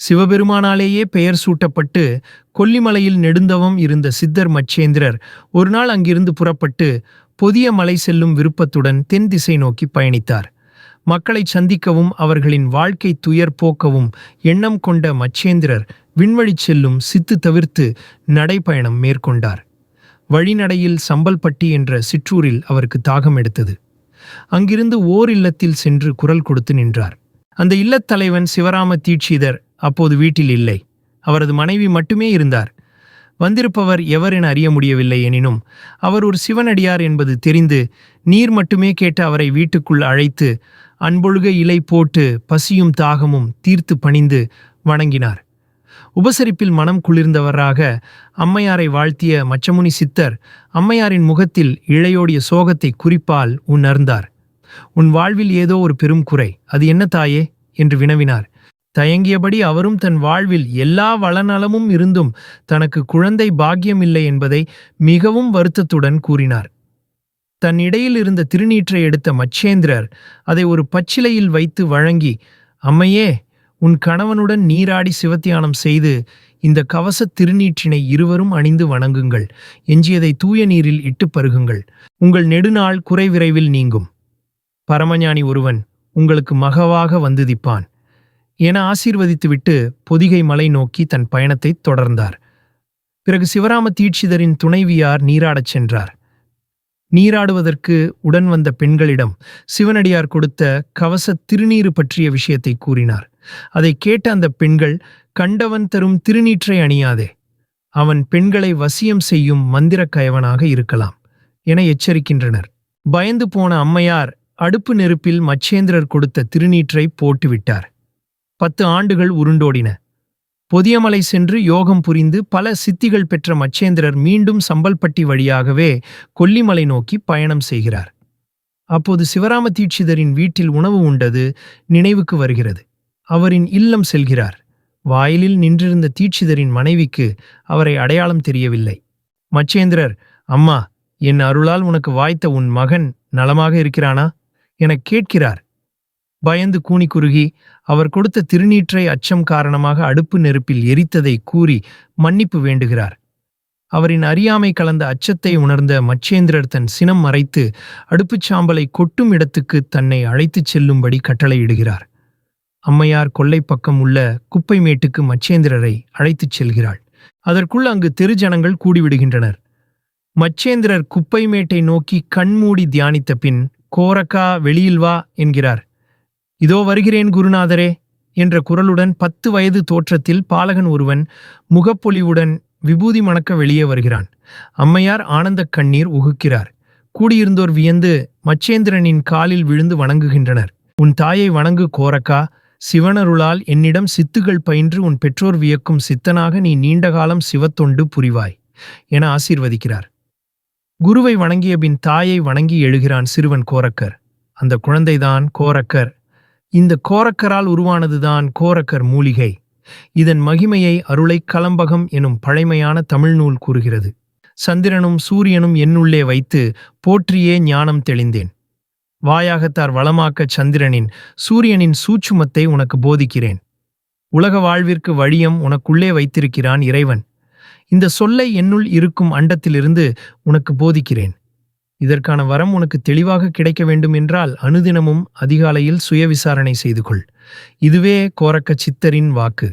சிவபெருமானாலேயே பெயர் சூட்டப்பட்டு கொல்லிமலையில் நெடுந்தவம் இருந்த சித்தர் மச்சேந்திரர் ஒரு நாள் அங்கிருந்து புறப்பட்டு பொதிய மலை செல்லும் விருப்பத்துடன் தென் திசை நோக்கி பயணித்தார். மக்களை சந்திக்கவும் அவர்களின் வாழ்க்கை துயர் போக்கவும் எண்ணம் கொண்ட மச்சேந்திரர் விண்வழி செல்லும் சித்து தவிர்த்து நடைப்பயணம் மேற்கொண்டார். வழிநடையில் சம்பல்பட்டி என்ற சிற்றூரில் அவருக்கு தாகம் எடுத்தது. அங்கிருந்து ஓர் இல்லத்தில் சென்று குரல் கொடுத்து நின்றார். அந்த இல்லத்தலைவன் சிவராம தீட்சிதர் அப்போது வீட்டில் இல்லை. அவரது மனைவி மட்டுமே இருந்தார். வந்திருப்பவர் எவர் என அறிய முடியவில்லை எனினும் அவர் ஒரு சிவனடியார் என்பது தெரிந்து நீர் மட்டுமே கேட்டு அவரை வீட்டுக்குள் அழைத்து அன்பொழுக இலை போட்டு பசியும் தாகமும் தீர்த்து பணிந்து வணங்கினார். உபசரிப்பில் மனம் குளிர்ந்தவராக அம்மையாரை வாழ்த்திய மச்சமுனி சித்தர் அம்மையாரின் முகத்தில் இழையோடிய சோகத்தை குறிப்பால் உணர்ந்தார். உன் வாழ்வில் ஏதோ ஒரு பெரும் குறை. அது என்ன தாயே? என்று வினவினார். தயங்கியபடி அவரும் தன் வாழ்வில் எல்லா வளநலமும் இருந்தும் தனக்கு குழந்தை பாக்கியமில்லை என்பதை மிகவும் வருத்தத்துடன் கூறினார். தன் இடையில் இருந்த திருநீற்றை எடுத்த மச்சேந்திரர் அதை ஒரு பச்சிலையில் வைத்து வழங்கி அம்மையே உன் கணவனுடன் நீராடி சிவத்தியானம் செய்து இந்த கவசத் திருநீற்றினை இருவரும் அணிந்து வணங்குங்கள். எஞ்சியதை தூய நீரில் இட்டு பருகுங்கள். உங்கள் நெடுநாள் குறைவிரைவில் நீங்கும். பரமஞானி ஒருவன் உங்களுக்கு மகவாக வந்துதிப்பான் என ஆசீர்வதித்துவிட்டு பொதிகை மலை நோக்கி தன் பயணத்தைத் தொடர்ந்தார். பிறகு சிவராம தீட்சிதரின் துணைவியார் நீராடச் சென்றார். நீராடுவதற்கு உடன் வந்த பெண்களிடம் சிவனடியார் கொடுத்த கவச திருநீறு பற்றிய விஷயத்தை கூறினார். அதை கேட்ட அந்த பெண்கள் கண்டவன் தரும் திருநீற்றை அணியாதே. அவன் பெண்களை வசியம் செய்யும் மந்திரக் கயவனாக இருக்கலாம் என எச்சரிக்கின்றனர். பயந்து போன அம்மையார் அடுப்பு நெருப்பில் மச்சேந்திரர் கொடுத்த திருநீற்றை போட்டுவிட்டார். பத்து ஆண்டுகள் உருண்டோடின. பொதியமலை சென்று யோகம் புரிந்து பல சித்திகள் பெற்ற மச்சேந்திரர் மீண்டும் சம்பல்பட்டி வழியாகவே கொல்லிமலை நோக்கி பயணம் செய்கிறார். அப்போது சிவராம தீட்சிதரின் வீட்டில் உணவு உண்டது நினைவுக்கு வருகிறது. அவரின் இல்லம் செல்கிறார். வாயிலில் நின்றிருந்த தீட்சிதரின் மனைவிக்கு அவரை அடையாளம் தெரியவில்லை. மச்சேந்திரர் அம்மா என் அருளால் உனக்கு வாய்த்த உன் மகன் நலமாக இருக்கிறானா? எனக் கேட்கிறார். பயந்து கூனி குறுகி அவர் கொடுத்த திருநீற்றை அச்சம் காரணமாக அடுப்பு நெருப்பில் எரித்ததை கூறி மன்னிப்பு வேண்டுகிறார். அவரின் அறியாமை கலந்த அச்சத்தை உணர்ந்த மச்சேந்திரர் தன் சினம் மறைத்து அடுப்புச் சாம்பலை கொட்டும் இடத்துக்கு தன்னை அழைத்துச் செல்லும்படி கட்டளையிடுகிறார். அம்மையார் கொல்லைப் பக்கம் உள்ள குப்பை மேட்டுக்கு மச்சேந்திரரை அழைத்துச் செல்கிறாள். அதற்குள் அங்கு தெருஜனங்கள் கூடிவிடுகின்றனர். மச்சேந்திரர் குப்பை மேட்டை நோக்கி கண்மூடி தியானித்த பின் கோரக்கா வெளியில் வா என்கிறார். இதோ வருகிறேன் குருநாதரே என்ற குரலுடன் பத்து வயது தோற்றத்தில் பாலகன் ஒருவன் முகப்பொலிவுடன் விபூதி மணக்க வெளியே வருகிறான். அம்மையார் ஆனந்தக் கண்ணீர் உகுக்கிறார். கூடியிருந்தோர் வியந்து மச்சேந்திரனின் காலில் விழுந்து வணங்குகின்றனர். உன் தாயை வணங்கு கோரக்கா சிவனருளால் என்னிடம் சித்துகள் பயின்று உன் பெற்றோர் வியக்கும் சித்தனாக நீ நீண்டகாலம் சிவத்தொண்டு புரிவாய் என ஆசீர்வதிக்கிறார். குருவை வணங்கிய பின் தாயை வணங்கி எழுகிறான் சிறுவன் கோரக்கர். அந்த குழந்தைதான் கோரக்கர் இந்த கோரக்கரால் உருவானதுதான் கோரக்கர் மூலிகை. இதன் மகிமையை அருளை கலம்பகம் எனும் பழைமையான தமிழ் நூல் கூறுகிறது. சந்திரனும் சூரியனும் என்னுள்ளே வைத்து போற்றியே ஞானம் தெளிந்தேன். வாயாகத்தார் வளமாக்கச் சந்திரனின் சூரியனின் சூட்சுமத்தை உனக்கு போதிக்கிறேன். உலக வாழ்விற்கு வழியம் உனக்குள்ளே வைத்திருக்கிறான் இறைவன். இந்த சொல்லை என்னுள் இருக்கும் அண்டத்திலிருந்து உனக்கு போதிக்கிறேன். இதற்கான வரம் உனக்கு தெளிவாக கிடைக்க வேண்டும் என்றால் அனுதினமும் அதிகாலையில் சுய விசாரணை செய்து கொள். இதுவே கோரக்க சித்தரின் வாக்கு.